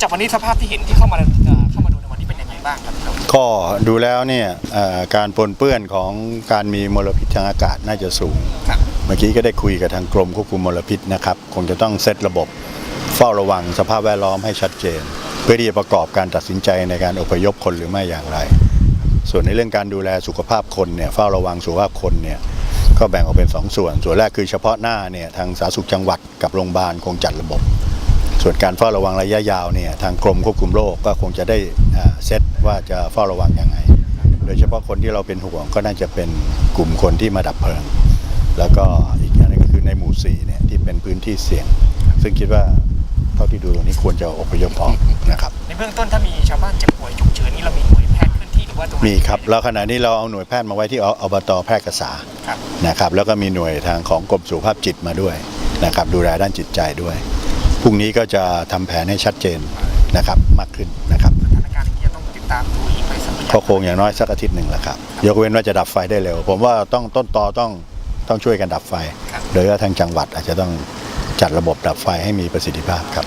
จากวันนี้สภาพที่เห็นที่เข้ามาเอ่อเข้ามาดูในวันนี้เป็นยังไงบ้างครับพี่นพก็ดูแล้วเนี่ยเอ่อการปนเปื้อนของการมีมลพิษทางอากาศน่าจะสูงครับเมื่อกี้ก็ได้คุยกับทางกรมควบคุมมลพิษนะครับ คงจะต้องเซตระบบเฝ้าระวังสภาพแวดล้อมให้ชัดเจน เพื่อที่จะประกอบการตัดสินใจในการอพยพคนหรือไม่อย่างไร ส่วนในเรื่องการดูแลสุขภาพคนเนี่ยเฝ้าระวังสุขภาพคนเนี่ยก็แบ่งออกเป็นสองส่วน ส่วนแรกคือเฉพาะหน้าเนี่ยทางสาธารณสุขจังหวัดกับโรงพยาบาลคงจัดระบบ ส่วนการเฝ้าระวังระยะยาวเนี่ยทางกรมควบคุมโรคก็คงจะได้อ่าเซตว่าจะเฝ้าระวังยังไง โดยเฉพาะคนที่เราเป็นห่วงก็น่าจะเป็นกลุ่มคนที่มาดับเพลิง แล้วก็อีกอย่างหนึงก็คือในหมู่สี่เนี่ยที่เป็นพื้นที่เสี่ยง ซึ่งคิดว่าเท่าที่ดูตรงนี้ควรจะอพยพออกนะครับในเบื้องต้นถ้ามีชาวบ้านเจ็บป่วยฉุกเฉินนี่เรามีหน่วยแพทย์เคลื่อนที่หรือว่าตรงไหนมีครับแล้วขณะนี้เราเอาหน่วยแพทย์มาไว้ที่อบตแพร่กษาครับนะครับแล้วก็มีหน่วยทางของกรมสุขภาพจิตมาด้วยนะครับดูแลด้านจิตใจด้วย พรุ่งนี้ก็จะทำแผนให้ชัดเจนนะครับมากขึ้นนะครับสถานการณ์อย่างนี้จะต้องติดตามดูอีกไปสักระยะก็คงอย่างน้อยสักอาทิตย์หนึ่งแหละครับ ยกเว้นว่าจะดับไฟได้เร็ว ผมว่าต้องต้นตอต้องต้องช่วยกันดับไฟ โดยว่าทางจังหวัดอาจจะต้องจัดระบบดับไฟให้มีประสิทธิภาพครับ